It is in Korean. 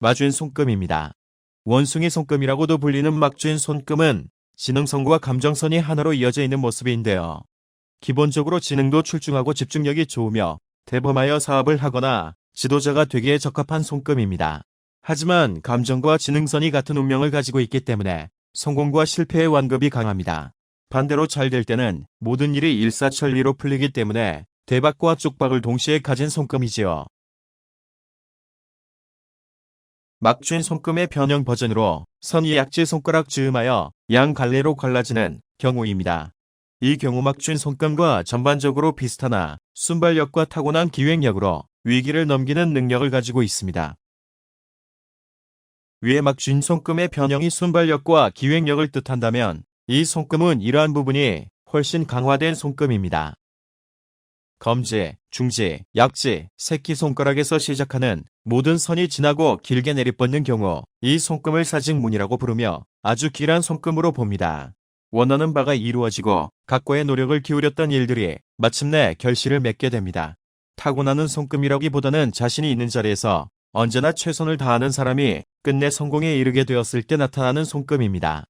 마주인 손금입니다. 원숭이 손금이라고도 불리는 막주인 손금은 지능선과 감정선이 하나로 이어져 있는 모습인데요. 기본적으로 지능도 출중하고 집중력이 좋으며 대범하여 사업을 하거나 지도자가 되기에 적합한 손금입니다. 하지만 감정과 지능선이 같은 운명을 가지고 있기 때문에 성공과 실패의 완급이 강합니다. 반대로 잘 될 때는 모든 일이 일사천리로 풀리기 때문에 대박과 쪽박을 동시에 가진 손금이지요. 막주인 손금의 변형 버전으로 선이 약지 손가락 즈음하여 양 갈래로 갈라지는 경우입니다. 이 경우 막주인 손금과 전반적으로 비슷하나 순발력과 타고난 기획력으로 위기를 넘기는 능력을 가지고 있습니다. 위에 막주인 손금의 변형이 순발력과 기획력을 뜻한다면 이 손금은 이러한 부분이 훨씬 강화된 손금입니다. 검지, 중지, 약지, 새끼손가락에서 시작하는 모든 선이 지나고 길게 내리뻗는 경우 이 손금을 사직문이라고 부르며 아주 길한 손금으로 봅니다. 원하는 바가 이루어지고 각고의 노력을 기울였던 일들이 마침내 결실을 맺게 됩니다. 타고나는 손금이라기보다는 자신이 있는 자리에서 언제나 최선을 다하는 사람이 끝내 성공에 이르게 되었을 때 나타나는 손금입니다.